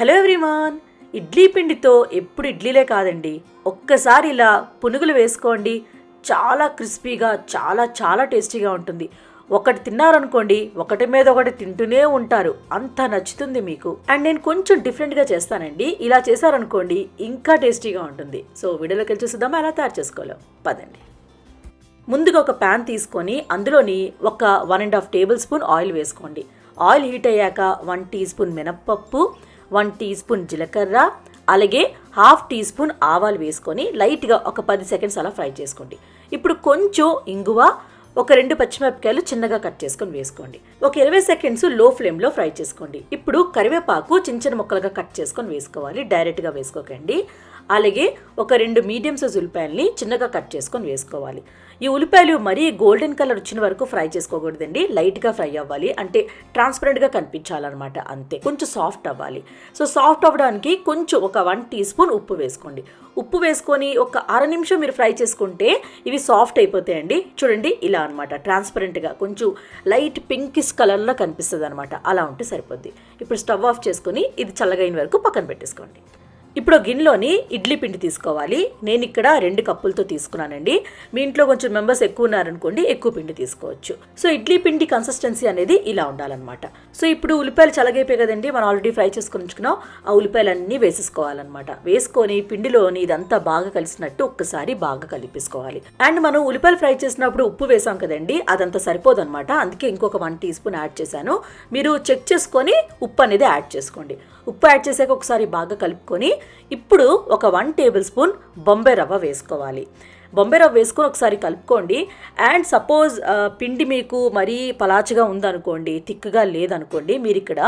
Hello everyone. Idli పిండితో ఎప్పుడు ఇడ్లీలే కాదండి. ఒక్కసారి ఇలా పునుగులు వేసుకోండి. చాలా క్రిస్పీగా చాలా చాలా టేస్టీగా ఉంటుంది. ఒకటి తిన్నారనుకోండి ఒకటి మీద ఒకటి తింటూనే ఉంటారు. అంత నచ్చుతుంది మీకు. అండ్ నేను కొంచెం డిఫరెంట్గా చేస్తానండి. ఇలా చేశారనుకోండి ఇంకా టేస్టీగా ఉంటుంది. సో వీడియోలోకి వెళ్ళి చూసిద్దామా? ఎలా తయారు చేసుకోవాలో? పదండి. ముందుగా ఒక ప్యాన్ తీసుకొని అందులోని ఒక one and half tablespoon oil వేసుకోండి. ఆయిల్ హీట్ అయ్యాక వన్ టీ స్పూన్ మినప్పప్పు వన్ టీ స్పూన్ జీలకర్ర అలాగే హాఫ్ టీ స్పూన్ ఆవాలు వేసుకొని లైట్గా ఒక పది సెకండ్స్ అలా ఫ్రై చేసుకోండి. ఇప్పుడు కొంచెం ఇంగువ ఒక రెండు పచ్చిమిరపకాయలు చిన్నగా కట్ చేసుకొని వేసుకోండి. ఒక ఇరవై సెకండ్స్లో ఫ్లేమ్లో ఫ్రై చేసుకోండి. ఇప్పుడు కరివేపాకు చిన్న చిన్న ముక్కలుగా కట్ చేసుకొని వేసుకోవాలి. డైరెక్ట్గా వేసుకోకండి. అలాగే ఒక రెండు మీడియం సైజ్ ఉల్లిపాయల్ని చిన్నగా కట్ చేసుకొని వేసుకోవాలి. ఈ ఉల్లిపాయలు మరీ గోల్డెన్ కలర్ వచ్చిన వరకు ఫ్రై చేసుకోకూడదండి. లైట్గా ఫ్రై అవ్వాలి. అంటే ట్రాన్స్పరెంట్గా కనిపించాలన్నమాట. అంతే. కొంచెం సాఫ్ట్ అవ్వాలి. సో సాఫ్ట్ అవ్వడానికి కొంచెం ఒక వన్ టీ స్పూన్ ఉప్పు వేసుకోండి. ఉప్పు వేసుకొని ఒక అర నిమిషం మీరు ఫ్రై చేసుకుంటే ఇవి సాఫ్ట్ అయిపోతాయండి. చూడండి ఇలా అనమాట ట్రాన్స్పరెంట్గా కొంచెం లైట్ పింకిష్ కలర్లో కనిపిస్తుంది అనమాట అలా ఉంటే సరిపోద్ది. ఇప్పుడు స్టవ్ ఆఫ్ చేసుకొని ఇది చల్లగైన వరకు పక్కన పెట్టేసుకోండి. ఇప్పుడు గిన్నెలోని ఇడ్లీ పిండి తీసుకోవాలి. నేను ఇక్కడ రెండు కప్పులతో తీసుకున్నానండి. మీ ఇంట్లో కొంచెం మెంబర్స్ ఎక్కువ ఉన్నారనుకోండి ఎక్కువ పిండి తీసుకోవచ్చు. సో ఇడ్లీ పిండి కన్సిస్టెన్సీ అనేది ఇలా ఉండాలన్నమాట. సో ఇప్పుడు ఉల్లిపాయలు చల్లగైపోయి కదండి మనం ఆల్రెడీ ఫ్రై చేసుకుని ఉంచుకున్నాం. ఆ ఉల్లిపాయలన్నీ వేసేసుకోవాలన్నమాట. వేసుకొని పిండిలోని ఇదంతా బాగా కలిసినట్టు ఒక్కసారి బాగా కలిపేసుకోవాలి. అండ్ మనం ఉల్లిపాయలు ఫ్రై చేసినప్పుడు ఉప్పు వేసాం కదండి అదంతా సరిపోదన్నమాట. అందుకే ఇంకొక వన్ టీ స్పూన్ యాడ్ చేశాను. మీరు చెక్ చేసుకొని ఉప్పు అనేది యాడ్ చేసుకోండి. ఉప్పు యాడ్ చేసాక ఒకసారి బాగా కలుపుకొని ఇప్పుడు ఒక వన్ టేబుల్ స్పూన్ బొంబే రవ్వ వేసుకోవాలి. బొంబే రవ్వ వేసుకొని ఒకసారి కలుపుకోండి. అండ్ సపోజ్ పిండి మీకు మరీ పలాచగా ఉందనుకోండి థిక్గా లేదనుకోండి మీరు ఇక్కడ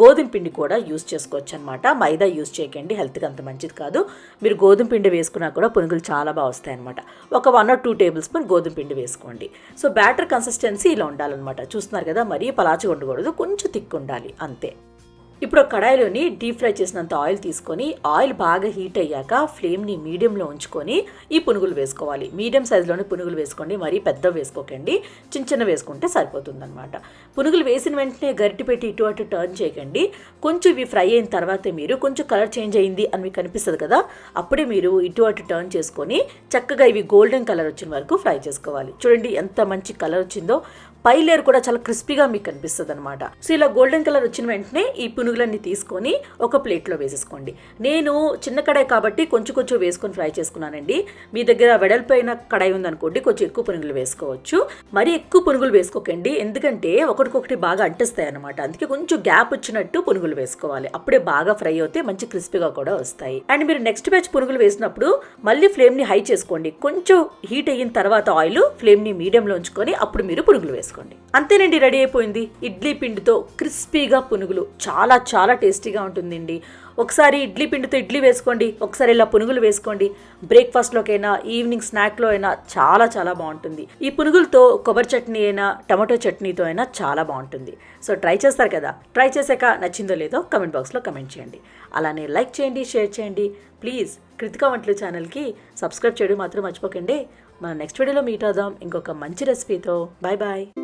గోధుమ పిండి కూడా యూస్ చేసుకోవచ్చు అనమాట మైదా యూస్ చేయకండి హెల్త్కి అంత మంచిది కాదు. మీరు గోధుమ పిండి వేసుకున్నా కూడా పునుగులు చాలా బాగా వస్తాయి అనమాట ఒక one or two tablespoon గోధుమ పిండి వేసుకోండి. సో బ్యాటర్ కన్సిస్టెన్సీ ఇలా ఉండాలన్నమాట. చూస్తున్నారు కదా మరీ పలాచగా ఉండకూడదు కొంచెం థిక్ ఉండాలి అంతే. ఇప్పుడు కడాయిలోని డీప్ ఫ్రై చేసినంత ఆయిల్ తీసుకొని ఆయిల్ బాగా హీట్ అయ్యాక ఫ్లేమ్ని మీడియంలో ఉంచుకొని ఈ పునుగులు వేసుకోవాలి. మీడియం సైజులోని పునుగులు వేసుకోండి మరీ పెద్ద వేసుకోకండి. చిన్న చిన్న వేసుకుంటే సరిపోతుందన్నమాట. పునుగులు వేసిన వెంటనే గరిటి పెట్టి ఇటు అటు టర్న్ చేయకండి. కొంచెం ఇవి ఫ్రై అయిన తర్వాతే మీరు కొంచెం కలర్ చేంజ్ అయింది అని మీకు కనిపిస్తుంది కదా అప్పుడే మీరు ఇటు అటు టర్న్ చేసుకొని చక్కగా ఇవి గోల్డెన్ కలర్ వచ్చిన వరకు ఫ్రై చేసుకోవాలి. చూడండి ఎంత మంచి కలర్ వచ్చిందో. పై లేయర్ కూడా చాలా క్రిస్పీగా మీకు కనిపిస్తుంది అనమాట సో ఇలా గోల్డెన్ కలర్ వచ్చిన వెంటనే ఈ పునుగులన్నీ తీసుకొని ఒక ప్లేట్లో వేసేసుకోండి. నేను చిన్న కడాయి కాబట్టి కొంచెం కొంచెం వేసుకొని ఫ్రై చేసుకున్నానండి. మీ దగ్గర వెడల్పైన కడాయి ఉందనుకోండి కొంచెం ఎక్కువ పునుగులు వేసుకోవచ్చు. మరి ఎక్కువ పునుగులు వేసుకోకండి. ఎందుకంటే ఒకటికొకటి బాగా అంటిస్తాయి అనమాట అందుకే కొంచెం గ్యాప్ వచ్చినట్టు పునుగులు వేసుకోవాలి. అప్పుడే బాగా ఫ్రై అవుతే మంచి క్రిస్పీగా కూడా వస్తాయి. అండ్ మీరు నెక్స్ట్ బ్యాచ్ పునుగులు వేసినప్పుడు మళ్ళీ ఫ్లేమ్ని హై చేసుకోండి. కొంచెం హీట్ అయిన తర్వాత ఆయిల్ ఫ్లేమ్ని మీడియంలో ఉంచుకొని అప్పుడు మీరు పునుగులు వేసుకోండి అంతేనండి రెడీ అయిపోయింది. ఇడ్లీ పిండితో క్రిస్పీగా పునుగులు. చాలా చాలా టేస్టీగా ఉంటుందండి. ఒకసారి ఇడ్లీ పిండితో ఇడ్లీ వేసుకోండి. ఒకసారి ఇలా పునుగులు వేసుకోండి. బ్రేక్ఫాస్ట్లోకైనా ఈవినింగ్ స్నాక్లో అయినా చాలా చాలా బాగుంటుంది. ఈ పునుగులతో కొబ్బరి చట్నీ అయినా టమాటో చట్నీతో అయినా చాలా బాగుంటుంది. సో ట్రై చేస్తారు కదా? ట్రై చేశాక నచ్చిందో లేదో కమెంట్ బాక్స్లో కమెంట్ చేయండి. అలానే లైక్ చేయండి షేర్ చేయండి. ప్లీజ్ కృతికా వంటలు ఛానల్కి సబ్స్క్రైబ్ చేయడం మాత్రం మర్చిపోకండి. మన నెక్స్ట్ వీడియోలో మీట్ అవుదాం. ఇంకొక మంచి రెసిపీతో. Bye bye.